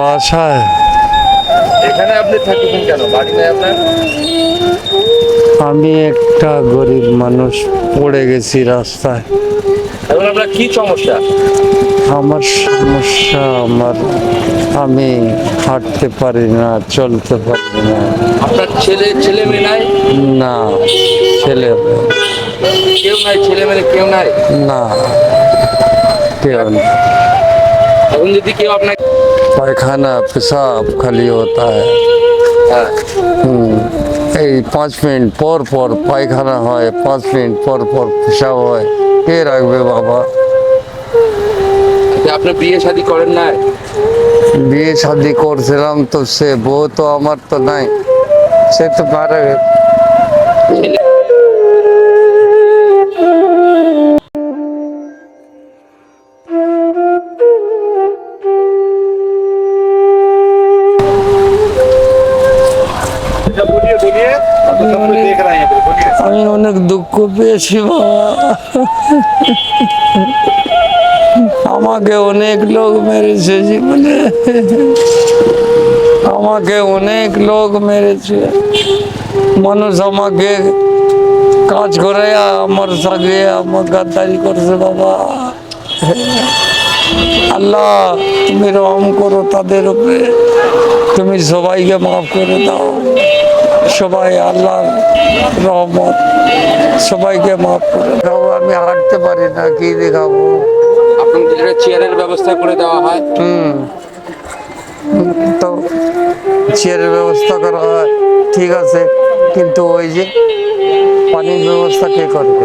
বাসায়। এখানে আপনি থাকতেছেন কেন? বাড়ি নাই আপনার? আমি একটা গরিব মানুষ পড়ে গেছি রাস্তায়। এখন আপনার কি সমস্যা? আমার সমস্যা আমার আমি হাঁটতে পারি না চলতে পারি না। আপনার ছেলে ছেলে মেয়ে নাই? না ছেলে কেউ নাই ছেলে মেয়ে কেউ নাই? না কেউ না এখন যদি কেউ আপনাকে পায়খানা পেশাব খালি হতা হ্যাঁ। হুম, এই পাঁচ মিনিট পর পর পায়খানা হয় পাঁচ মিনিট পর পর পেশাব হয় কে রাখবে বাবা? আপনি বিয়ে শাদী করেন নাই? বিয়ে শাদি করছিলাম তো সে বউ তো আমার তো নাই সে তো মারা গেছে। দুঃখ পেয়েছি বাবা আমাকে অনেক লোক মেরেছে জীবনে। আমাকে অনেক লোক মেরেছে। মানুষ আমাকে কাজ করে আমার সাথে আমার গাদ্দারি করছে, বাবা। আল্লাহ, তুমি রহম করো তাদের উপরে। তুমি সবাইকে মাফ করে দাও। সবাই আল্লাহর রহমত সবাইকে মাফ করে দাও আমি হাঁটতে পারি না কি দেখাবো? আপনার যেটা চেয়ারের ব্যবস্থা করে দেওয়া হয়? হুম। তো চেয়ারের ব্যবস্থা করা হয় ঠিক আছে কিন্তু ওই যে পানির ব্যবস্থা কে করবে?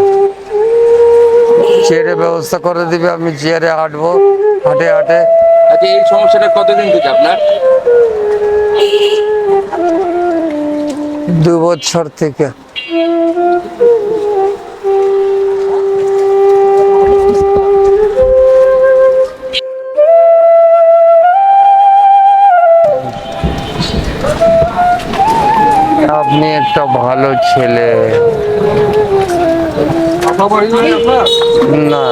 চেয়ারের ব্যবস্থা করে দিবে আমি চেয়ারে হাঁটবো হাঁটে হাঁটে। আচ্ছা এই সমস্যাটা কতদিন থেকে আপনার? দু বছর থেকে। আপনি একটা ভালো ছেলে। না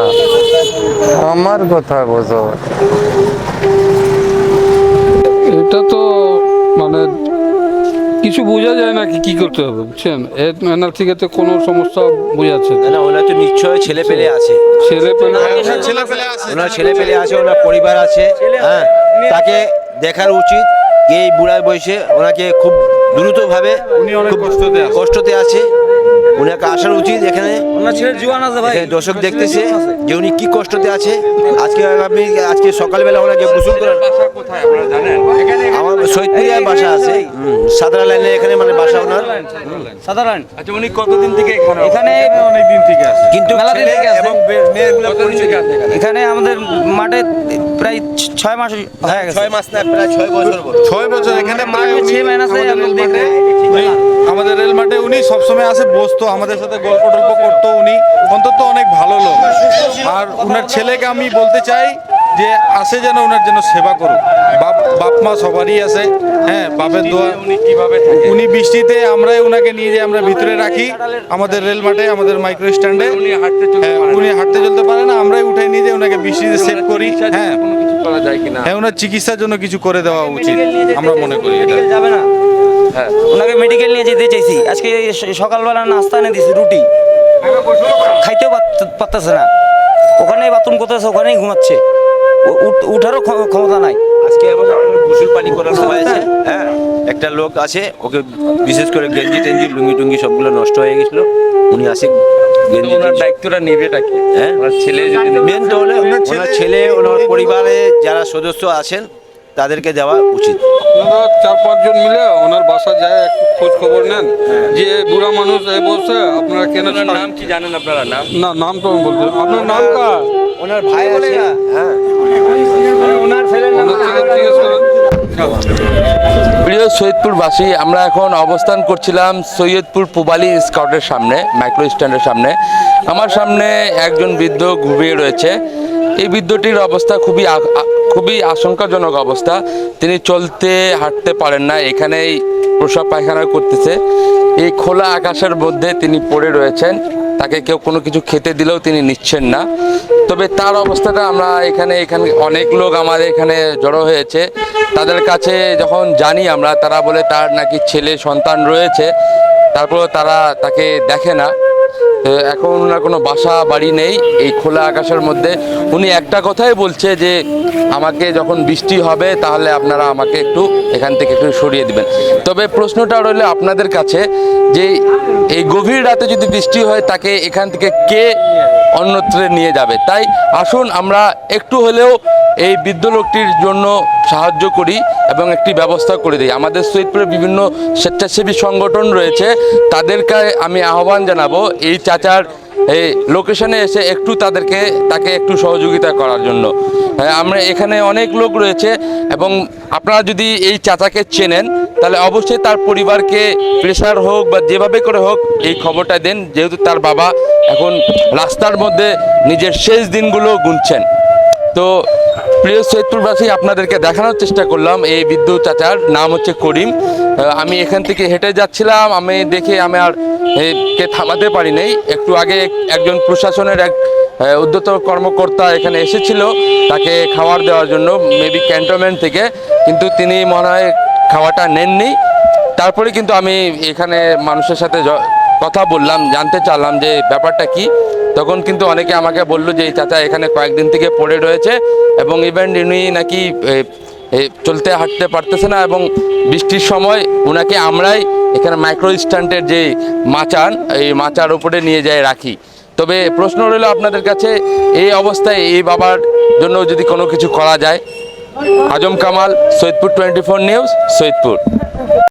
আমার কথা বোঝো। কিছু বোঝা যায় না কি কী করতে হবে বুঝছেন? এর এনার থেকে তো কোনো সমস্যা বোঝাচ্ছে না। না ওনার তো নিশ্চয় ছেলে পেলে আছে। ছেলে পেলে ওনার ছেলে পেলে আছে ওনার পরিবার আছে হ্যাঁ? তাকে দেখার উচিত এই বুড়ায় বয়সে। ওনাকে খুব দ্রুতভাবে খুব কষ্টতে আছে। ওনাকে আসার উচিত এখানে। ওনার ছেলে জুয়ান আছে ভাই। দর্শক দেখতেছে যে উনি কি কষ্টতে আছে। আজকে আপনি আজকে সকালবেলা ওনাকে গোসল করেন বাসা কোথায় আপনারা জানেন? আমার বাসা আছে। হুম, সাদরা লাইনে এখানে মানে বাসা ওনার। সাধারণ আচ্ছা উনি কতদিন থেকে এখানে এখানে অনেক দিন থেকে আছে। কিন্তু মেলা দিন থেকে আছে। এখানে? আমাদের মাঠে প্রায় ছয় মাস হয়ে গেছে। ছয় মাস না প্রায় ছয় বছর ছয় বছর এখানে মাস আছে আমাদের রেল মাঠে উনি সবসময় আসে বসতো আমাদের সাথে গল্প টল্প করতো উনি। অন্তত অনেক ভালো লোক। আর উনার ছেলেকে আমি বলতে চাই যে আসে যেন ওনার যেন সেবা করুক। বাপ বাপ মা সবারই আছে হ্যাঁ বাপের দোয়া। উনি কীভাবে উনি বৃষ্টিতে আমরাই ওনাকে নিয়ে যাই আমরা ভিতরে রাখি আমাদের রেল মাঠে আমাদের মাইক্রো স্ট্যান্ডে। উনি হাঁটতে চলতে হ্যাঁ, পারে না। উনি হাঁটতে চলতে পারে না আমরাই উঠাই নিয়ে যাই ওনাকে বৃষ্টিতে সেভ করি হ্যাঁ। করা যায় কিনা? হ্যাঁ ওনার চিকিৎসার জন্য কিছু করে দেওয়া উচিত। আমরা মনে করি এটা। যাবে না? হ্যাঁ ওনাকে মেডিকেল নিয়ে যেতে চাইছি। আজকে সকালবেলা নাস্তা এনে দিছি রুটি। খাইতেও পারত- পারতেছে না। ওখানেই বাথরুম করতেছে ওখানেই ঘুমাচ্ছে। উঠারও ক্ষ- ক্ষমতা নাই। আজকে গোসল পানি করানো হয়েছে হ্যাঁ। একটা লোক আছে ওকে বিশেষ করে গেঞ্জি টেঞ্জি লুঙ্গি টুঙ্গি সবগুলো নষ্ট হয়ে গেছিল। উনি আসে গেঞ্জি ওনার দায়িত্বটা নেবেটা কি হ্যাঁ? ওনার ছেলে যদি নেবে- মেন তো হলে ওনার ছেলে ওনার পরিবারে যারা সদস্য আছেন তাদেরকে দেওয়া উচিত। আপনারা চার পাঁচজন মিলে ওনার বাসা যায় একটু খোঁজ খবর নেন। যে বুড়া মানুষ এই বলছে আপনারা কেন নাম কি জানেন আপনারা? নাম? না নাম তো আমি বলতে আপনার নাম কা? ওনার ভাই আছে। হ্যাঁ। ওনার ছেলের ওনার জিজ্ঞেস করেন। প্রিয় সৈয়দপুরবাসী আমরা এখন অবস্থান করছিলাম সৈয়দপুর পুবালি স্কাউটের সামনে মাইক্রো স্ট্যান্ডের সামনে। আমার সামনে একজন বৃদ্ধ ঘুমিয়ে রয়েছে। এই বৃদ্ধটির অবস্থা খুবই খুবই আশঙ্কাজনক অবস্থা। তিনি চলতে, হাঁটতে পারেন না। এখানেই প্রসাব পায়খানা করতেছে। এই খোলা আকাশের মধ্যে তিনি পড়ে রয়েছেন। তাকে কেউ কোনো কিছু খেতে দিলেও তিনি নিচ্ছেন না। তবে তার অবস্থাটা আমরা এখানে এখানে অনেক লোক আমাদের এখানে জড়ো হয়েছে। তাদের কাছে যখন জানি আমরা, তারা বলে তার নাকি ছেলে, সন্তান রয়েছে। তারপরেও তারা তাকে দেখে না। এখন ওনার কোনো বাসা বাড়ি নেই, এই খোলা আকাশের মধ্যে। উনি একটা কথাই বলছে যে, আমাকে যখন বৃষ্টি হবে, তাহলে আপনারা আমাকে একটু এখান থেকে একটু সরিয়ে দিবেন। তবে প্রশ্নটা রইল আপনাদের কাছে যে, এই গভীর রাতে যদি বৃষ্টি হয়, তাকে এখান থেকে কে অন্যত্রে নিয়ে যাবে? তাই আসুন, আমরা একটু হলেও এই বৃদ্ধ লোকটির জন্য সাহায্য করি এবং একটি ব্যবস্থা করে দিই। আমাদের সৈয়দপুরে বিভিন্ন স্বেচ্ছাসেবী সংগঠন রয়েছে তাদেরকে আমি আহ্বান জানাব এই চাচার এই লোকেশনে এসে একটু তাদেরকে তাকে একটু সহযোগিতা করার জন্য। হ্যাঁ, আমরা এখানে অনেক লোক রয়েছে এবং আপনারা যদি এই চাচাকে চেনেন তাহলে অবশ্যই তার পরিবারকে প্রেশার হোক বা যেভাবে করে হোক এই খবরটা দেন যেহেতু তার বাবা এখন রাস্তার মধ্যে নিজের শেষ দিনগুলো গুনছেন। তো প্রিয় সৈয়দপুরবাসী আপনাদেরকে দেখানোর চেষ্টা করলাম এই বিদ্যুৎ চাচার। নাম হচ্ছে করিম। আমি এখান থেকে হেঁটে যাচ্ছিলাম। আমি দেখে আমি আর কে থামাতে পারি নাই। একটু আগে একজন প্রশাসনের এক উদ্যত কর্মকর্তা এখানে এসেছিল তাকে খাবার দেওয়ার জন্য, মেবি ক্যান্টনমেন্ট থেকে। কিন্তু তিনি মনে হয় খাওয়াটা নেননি। তারপরে কিন্তু আমি এখানে মানুষের সাথে কথা বললাম, জানতে চাইলাম যে ব্যাপারটা কি। তখন কিন্তু অনেকে আমাকে বলল যে, এই চাচা এখানে কয়েকদিন থেকে পড়ে রয়েছে এবং ইভেন উনি নাকি চলতে হাঁটতে পারতেছে না এবং বৃষ্টির সময় ওনাকে আমরাই এখানে মাইক্রো স্ট্যান্ডের যে মাচান, এই মাচার উপরে নিয়ে যায় রাখি। তবে প্রশ্ন রইল আপনাদের কাছে, এই অবস্থায় এই বাবার জন্য যদি কোনো কিছু করা যায়? Azam Kamal, Saidpur twenty four news Saidpur.